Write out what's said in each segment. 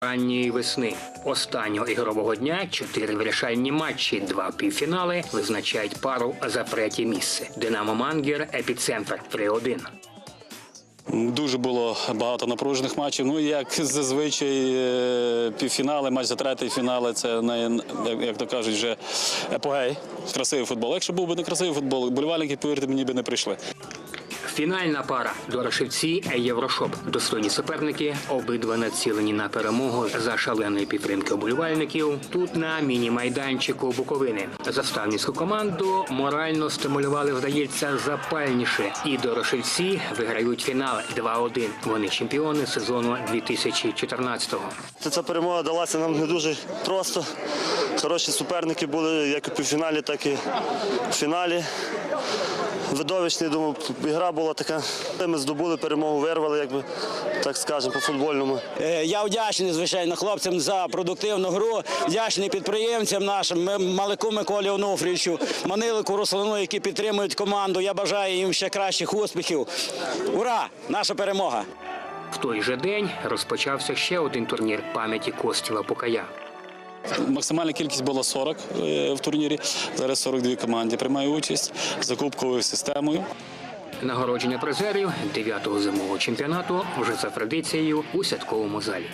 Ранньої весни останнього ігрового дня чотири вирішальні матчі, два півфінали визначають пару за третє місце. Динамо Мангер, епіцентр 3-1. Дуже було багато напружених матчів. Ну, як зазвичай, е, півфінали, матч за третій фінали це як то кажуть, вже епогей. Красивий футбол. Якщо був би не красивий футбол, болівальники, повірте мені, би не прийшли. Фінальна пара Дорошівці Єврошоп. Достойні суперники, обидва націлені на перемогу за шаленої підтримки оболівальників. Тут на міні-майданчику Буковини. Заставницьку команду морально стимулювали, здається, запальніше. І Дорошівці виграють фінал 2-1. Вони чемпіони сезону 2014-го. Ця перемога далася нам не дуже просто. Хороші суперники були як у півфіналі, так і в фіналі. Видовищний, думаю, гра була така. Ми здобули перемогу, вирвали, якби так скажемо, по футбольному. Е, Я вдячний, звичайно, хлопцям за продуктивну гру. Вдячний підприємцям нашим Ми- Малику Миколі Онуфрійовичу, Манилику Руслану, які підтримують команду. Я бажаю їм ще кращих успіхів. Ура! Наша перемога! В той же день розпочався ще один турнір пам'яті Костіла Пукая. Максимальна кількість була 40 е, в турнірі. Зараз 42 команди приймають участь за кубковою системою. Нагородження призерів 9-го зимового чемпіонату вже за традицією у святковому залі.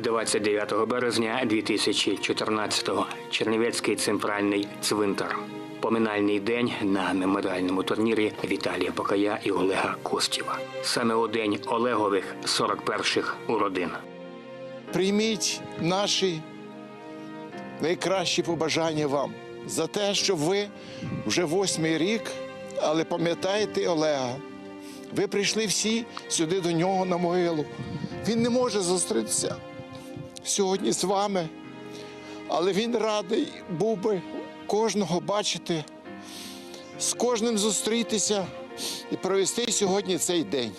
29 березня 2014-го Чернівецький центральний цвинтар. Поминальний день на меморіальному турнірі Віталія Покая і Олега Костєва. Саме у день Олегових 41-х уродин. Прийміть наші найкращі побажання вам за те, що ви вже восьмий рік, але пам'ятаєте Олега. Ви прийшли всі сюди до нього на могилу. Він не може зустрітися сьогодні з вами, але він радий був би кожного бачити, з кожним зустрітися і провести сьогодні цей день.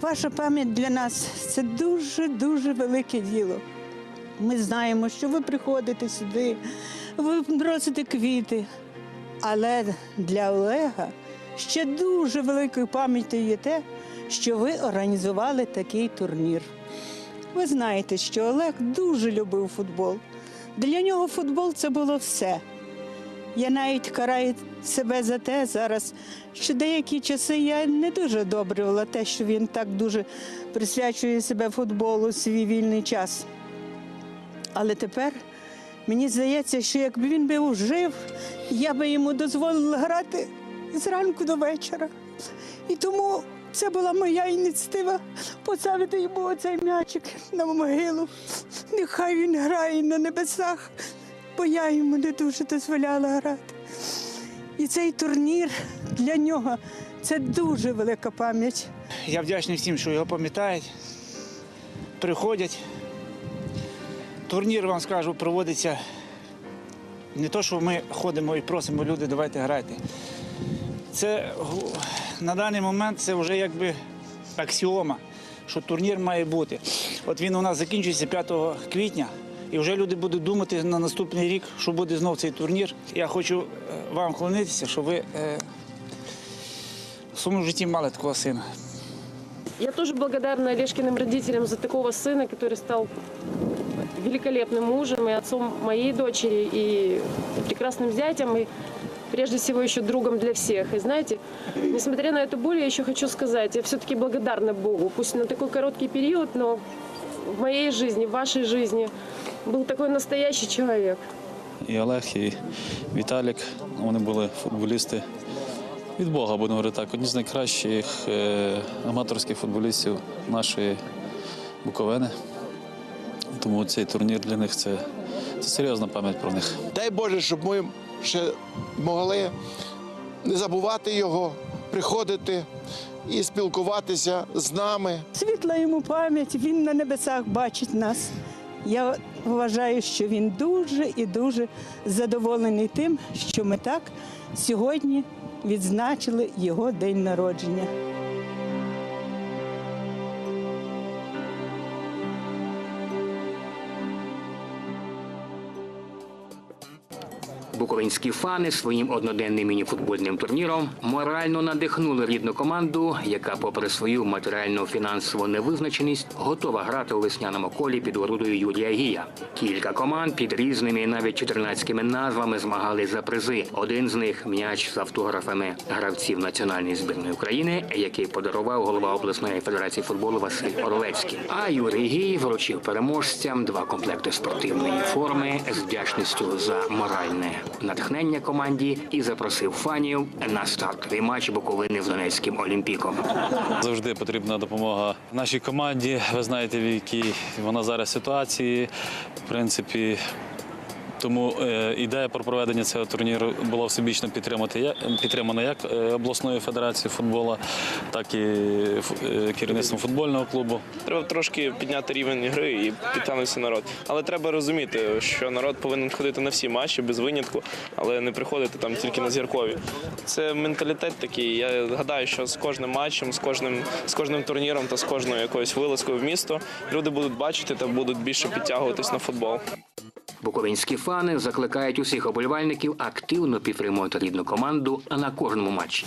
Ваша пам'ять для нас це дуже дуже велике діло. Ми знаємо, що ви приходите сюди, ви просите квіти. Але для Олега ще дуже великою пам'яттю є те, що ви організували такий турнір. Ви знаєте, що Олег дуже любив футбол. Для нього футбол це було все. Я навіть караю себе за те зараз, що деякі часи я не дуже одобрювала те, що він так дуже присвячує себе футболу свій вільний час. Але тепер мені здається, що якби він був жив, я би йому дозволила грати зранку до вечора. І тому це була моя ініціатива поставити йому оцей м'ячик на могилу. Нехай він грає на небесах, бо я йому не дуже дозволяла грати. І цей турнір для нього це дуже велика пам'ять. Я вдячний всім, що його пам'ятають, приходять. Турнір, вам скажу, проводиться не то, що ми ходимо і просимо люди, давайте грайте. Це на даний момент це вже якби аксіома, що турнір має бути. От він у нас закінчується 5 квітня, і вже люди будуть думати на наступний рік, що буде знов цей турнір. Я хочу е, вам вклонитися, щоб ви е, в своєму житті мали такого сина. Я тоже благодарна Олежкиным родителям за такого сына, который стал великолепным мужем и отцом моей дочери, и прекрасным зятем, и прежде всего еще другом для всех. И знаете, несмотря на эту боль, я еще хочу сказать, я все-таки благодарна Богу. Пусть на такой короткий период, но в моей жизни, в вашей жизни был такой настоящий человек. І Олег, і Віталік. Вони були футболісти від Бога, будемо говорити так. Одні з найкращих е, аматорських футболістів нашої Буковини. Тому цей турнір для них це, це серйозна пам'ять про них. Дай Боже, щоб ми ще могли не забувати його, приходити і спілкуватися з нами. Світла йому пам'ять, він на небесах бачить нас. Я вважаю, що він дуже і дуже задоволений тим, що ми так сьогодні відзначили його день народження. Буковинські фани своїм одноденним мініфутбольним турніром морально надихнули рідну команду, яка, попри свою матеріально-фінансову невизначеність, готова грати у весняному колі під орудою Юрія Гія. Кілька команд під різними, навіть чотирнацькими назвами змагались за призи. Один з них м'яч з автографами гравців національної збірної України, який подарував голова обласної федерації футболу Василь Орлецький. А Юрій Гій вручив переможцям два комплекти спортивної форми з вдячністю за моральне натхнення команді і запросив фанів на стартовий матч Буковини з Донецьким Олімпіком. Завжди потрібна допомога нашій команді. Ви знаєте, в якій вона зараз ситуації. В принципі, тому е, ідея про проведення цього турніру була всебічно підтримана як е, обласною федерацією футболу, так і е, керівництвом футбольного клубу. Треба трошки підняти рівень гри і підтягнувся народ. Але треба розуміти, що народ повинен ходити на всі матчі без винятку, але не приходити там тільки на зіркові. Це менталітет такий. Я гадаю, що з кожним матчем, з кожним, з кожним турніром та з кожною якоюсь вилазкою в місто люди будуть бачити та будуть більше підтягуватись на футбол. Буковинські фани закликають усіх оболівальників активно підтримувати рідну команду на кожному матчі.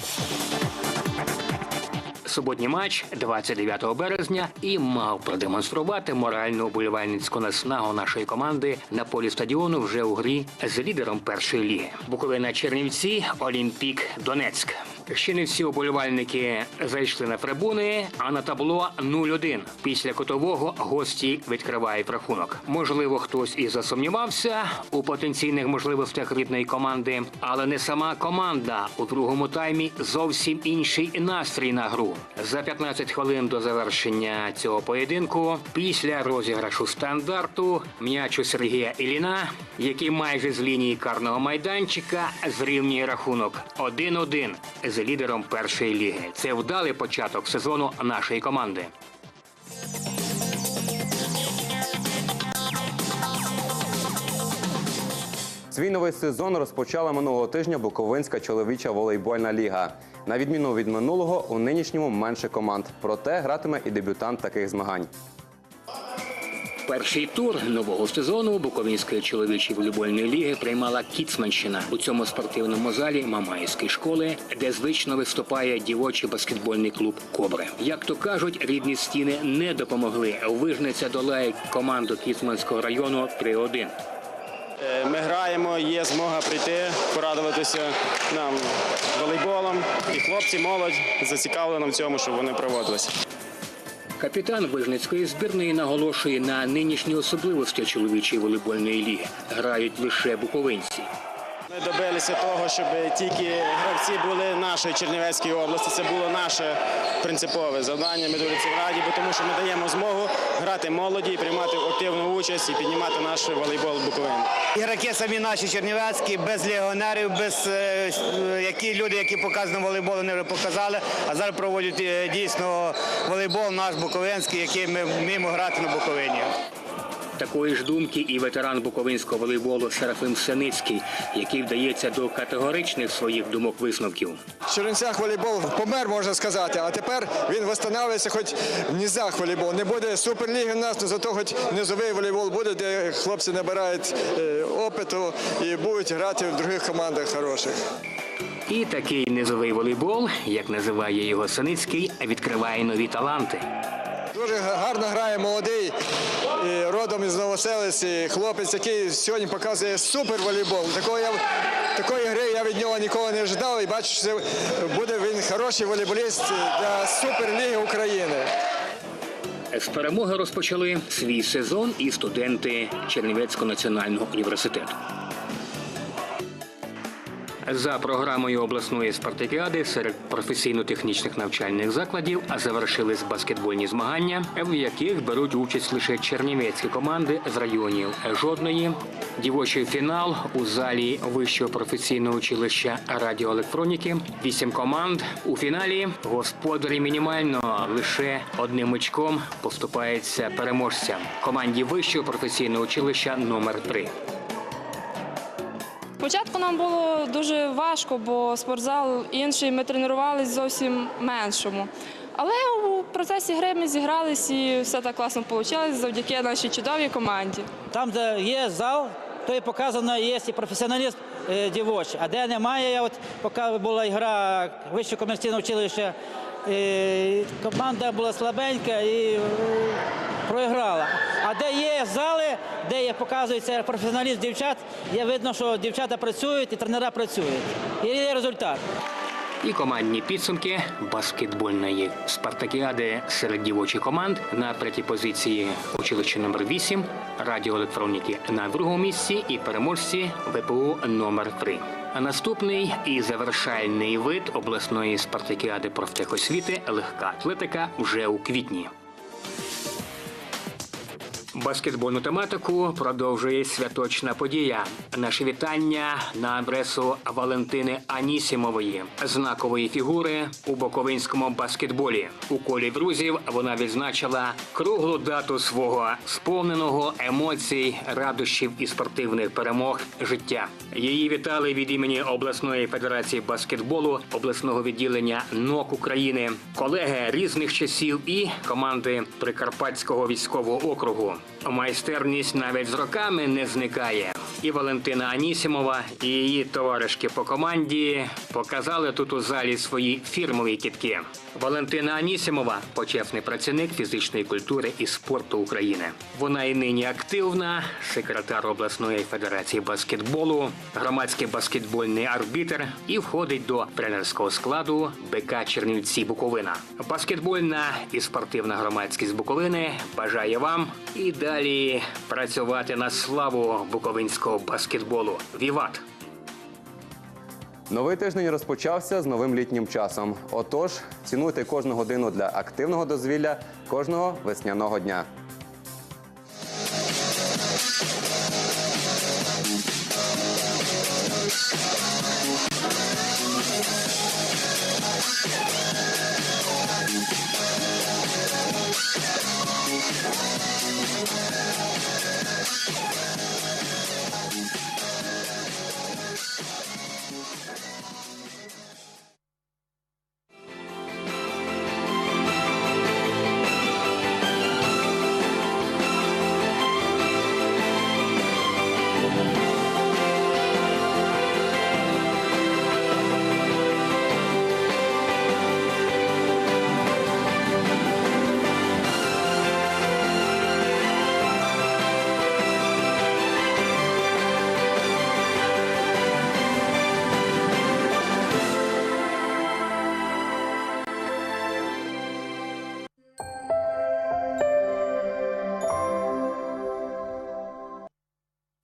Суботній матч 29 березня і мав продемонструвати моральну оболівальницьку наснагу нашої команди на полі стадіону вже у грі з лідером першої ліги. Буковина Чернівці, Олімпік Донецьк. Ще не всі оболівальники зайшли на трибуни, а на табло 0-1. Після котового гості відкривають рахунок. Можливо, хтось і засумнівався у потенційних можливостях рідної команди, але не сама команда у другому таймі зовсім інший настрій на гру. За 15 хвилин до завершення цього поєдинку, після розіграшу стандарту, м'яч у Сергія Іліна, який майже з лінії карного майданчика зрівнює рахунок 1-1 з лідером першої ліги. Це вдалий початок сезону нашої команди. Свій новий сезон розпочала минулого тижня Буковинська чоловіча волейбольна ліга. На відміну від минулого, у нинішньому менше команд. Проте гратиме і дебютант таких змагань. Перший тур нового сезону Буковинської чоловічої волейбольної ліги приймала Кіцманщина у цьому спортивному залі Мамаївської школи, де звично виступає дівочий баскетбольний клуб Кобри. Як то кажуть, рідні стіни не допомогли. Вижниця долає команду Кіцманського району 3-1. Е, Ми граємо, є змога прийти, порадуватися нам волейболом. І хлопці, молодь зацікавлена в цьому, щоб вони проводилися. Капітан Вижницької збірної наголошує на нинішні особливості чоловічої волейбольної ліги. Грають лише буковинці. Ми добилися того, щоб тільки гравці були нашої Чернівецької області. Це було наше принципове завдання. Ми дуже цим раді, тому що ми даємо змогу грати молоді, приймати активну участь і піднімати наш волейбол Буковини. Ігроки самі наші чернівецькі, без легіонерів, без е, які люди, які показано волейбол, вони вже показали. А зараз проводять е, дійсно волейбол наш буковинський, який ми вміємо грати на Буковині. Такої ж думки і ветеран буковинського волейболу Серафим Сеницький, який вдається до категоричних своїх думок висновків. В Чернівцях волейбол помер, можна сказати, а тепер він встановлюється хоч в низах волейбол. Не буде суперліги в нас, але зато хоч низовий волейбол буде, де хлопці набирають е, опиту і будуть грати в других командах хороших. І такий низовий волейбол, як називає його Синицький, відкриває нові таланти. Дуже гарно грає молодий родом із Новоселиці, хлопець, який сьогодні показує супер волейбол. Такого я, такої гри я від нього ніколи не ожидав і бачу, що буде він хороший волейболіст для суперліги України. З перемоги розпочали свій сезон і студенти Чернівецького національного університету. За програмою обласної спартакіади серед професійно-технічних навчальних закладів завершились баскетбольні змагання, в яких беруть участь лише чернівецькі команди з районів жодної. Дівочий фінал у залі вищого професійного училища радіоелектроніки. Вісім команд у фіналі. Господарі мінімально лише одним очком поступається переможцям команді вищого професійного училища номер 3 Спочатку нам було дуже важко, бо спортзал інший, ми тренувалися зовсім меншому. Але у процесі гри ми зігрались і все так класно вийшло завдяки нашій чудовій команді. Там, де є зал, то і показано, є і професіоналізм е, дівочі. А де немає, я от поки була гра вище комерційне училище, команда була слабенька і е, програла. Де є зали, де є, показується професіоналізм дівчат, є видно, що дівчата працюють і тренера працюють. І є результат. І командні підсумки баскетбольної спартакіади серед дівочих команд на третій позиції училище номер 8 радіоелектроніки на другому місці і переможці ВПУ номер 3 А наступний і завершальний вид обласної спартакіади профтехосвіти легка атлетика вже у квітні. Баскетбольну тематику продовжує святочна подія. Наше вітання на адресу Валентини Анісімової, знакової фігури у боковинському баскетболі. У колі друзів вона відзначила круглу дату свого сповненого емоцій, радощів і спортивних перемог життя. Її вітали від імені обласної федерації баскетболу, обласного відділення НОК України, колеги різних часів і команди Прикарпатського військового округу. Майстерність навіть з роками не зникає. І Валентина Анісімова, і її товаришки по команді показали тут у залі свої фірмові кітки. Валентина Анісімова почесний працівник фізичної культури і спорту України. Вона і нині активна, секретар обласної федерації баскетболу, громадський баскетбольний арбітр і входить до тренерського складу БК Чернівці Буковина. Баскетбольна і спортивна громадськість Буковини бажає вам і далі працювати на славу буковинського баскетболу. Віват! Новий тиждень розпочався з новим літнім часом. Отож, цінуйте кожну годину для активного дозвілля кожного весняного дня.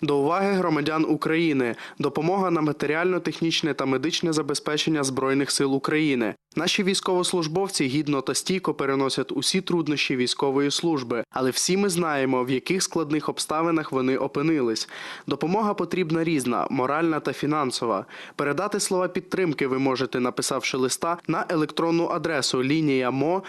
До уваги громадян України. Допомога на матеріально-технічне та медичне забезпечення Збройних сил України. Наші військовослужбовці гідно та стійко переносять усі труднощі військової служби, але всі ми знаємо, в яких складних обставинах вони опинились. Допомога потрібна різна, моральна та фінансова. Передати слова підтримки ви можете, написавши листа на електронну адресу лінія мо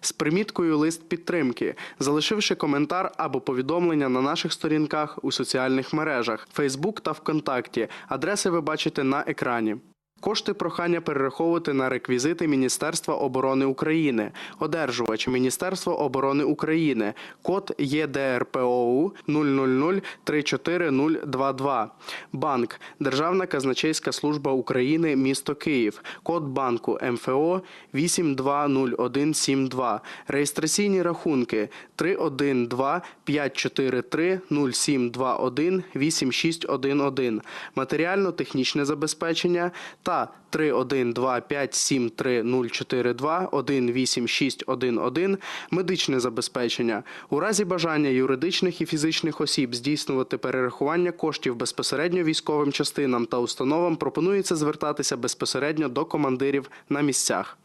з приміткою лист підтримки, залишивши коментар або повідомлення на наших сторінках у соціальних мережах Facebook та ВКонтакті. Адреси ви бачите на екрані. Кошти прохання перераховувати на реквізити Міністерства оборони України. Одержувач Міністерство оборони України. Код ЄДРПОУ 000-34022. Банк Державна казначейська служба України, місто Київ. Код банку МФО 820172. Реєстраційні рахунки 312 543 0721 8611. Матеріально-технічне забезпечення та 312573042-18611 медичне забезпечення. У разі бажання юридичних і фізичних осіб здійснювати перерахування коштів безпосередньо військовим частинам та установам пропонується звертатися безпосередньо до командирів на місцях.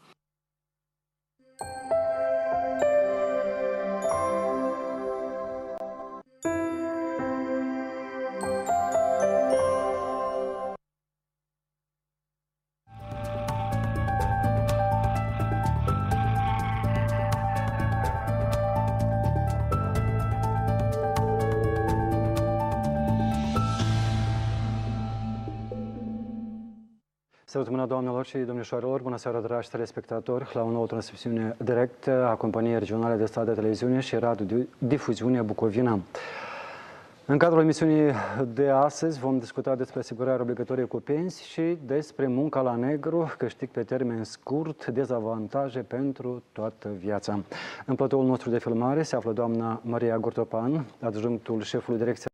Salutăm doamnelor și domnișoarelor, bună seara dragi telespectatori la o nouă transmisiune directă a companiei regionale de stat de televiziune și radio difuziune Bucovina. În cadrul emisiunii de astăzi vom discuta despre asigurarea obligatorie cu pensii și despre munca la negru, câștig pe termen scurt, dezavantaje pentru toată viața. În platoul nostru de filmare se află doamna Maria Gortopan, adjunctul șefului direcției